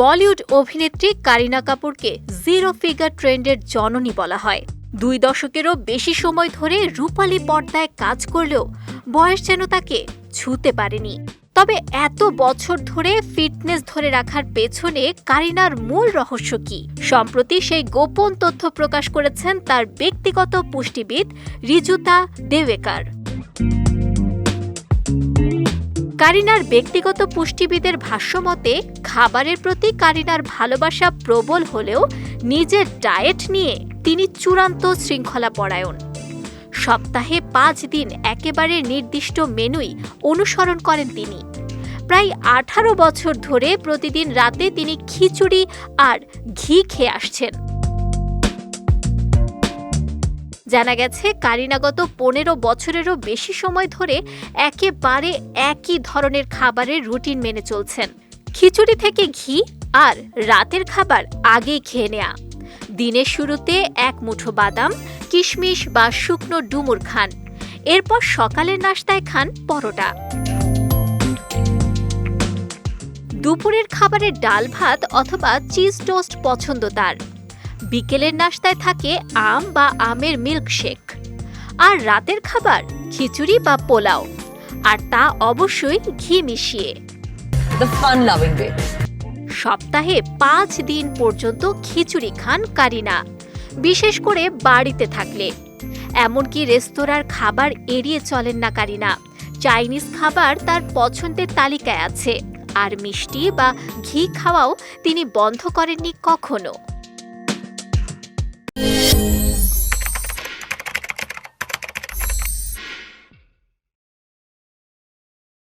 বলিউড অভিনেত্রী কারিনা কাপুরকে zero figure ট্রেন্ডের জননী বলা হয়। দুই দশকেরও বেশি সময় ধরে রূপালী পর্দায় কাজ করলেও বয়স যেন তাকে ছুতে পারেনি। তবে এত বছর ধরে ফিটনেস ধরে রাখার পেছনে কারিনার মূল রহস্য কি? সম্প্রতি সেই গোপন তথ্য প্রকাশ করেছেন তার ব্যক্তিগত পুষ্টিবিদ রিজুতা দেওয়েকার। কারিনার ব্যক্তিগত পুষ্টিবিদের ভাষ্যমতে খাবারের প্রতি কারিনার ভালোবাসা প্রবল হলেও নিজের ডায়েট নিয়ে তিনি চূড়ান্ত শৃঙ্খলা পরায়ণ সপ্তাহে পাঁচ দিন একেবারে নির্দিষ্ট মেনুই অনুসরণ করেন তিনি। প্রায় আঠারো বছর ধরে প্রতিদিন রাতে তিনি খিচুড়ি আর ঘি খেয়ে আসছেন। জানা গেছে কারিনাগত পনেরো বছরেরও বেশি সময় ধরে একেবারে একই ধরনের খাবারের রুটিন মেনে চলছেন। খিচুড়ি থেকে ঘি আর রাতের খাবার আগেই খেয়ে নেয়া। দিনের শুরুতে এক মুঠো বাদাম, কিশমিশ বা শুকনো ডুমুর খান। এরপর সকালের নাস্তায় খান পরোটা। দুপুরের খাবারে ডাল ভাত অথবা চিজ টোস্ট পছন্দ তার। বিকেলের নাস্তায় থাকে আম বা আমের মিল্কশেক। আর রাতের খাবার খিচুড়ি বা পোলাও। আর তা অবশ্যই ঘি মিশিয়ে. সপ্তাহে পাঁচ দিন পর্যন্ত খিচুড়ি খান কারিনা। বিশেষ করে বাড়িতে থাকলে। এমনকি রেস্তোরাঁর খাবার এড়িয়ে চলেন না কারিনা। চাইনিজ খাবার তার পছন্দের তালিকায় আছে। আর মিষ্টি বা ঘি খাওয়াও তিনি বন্ধ করেননি কখনো।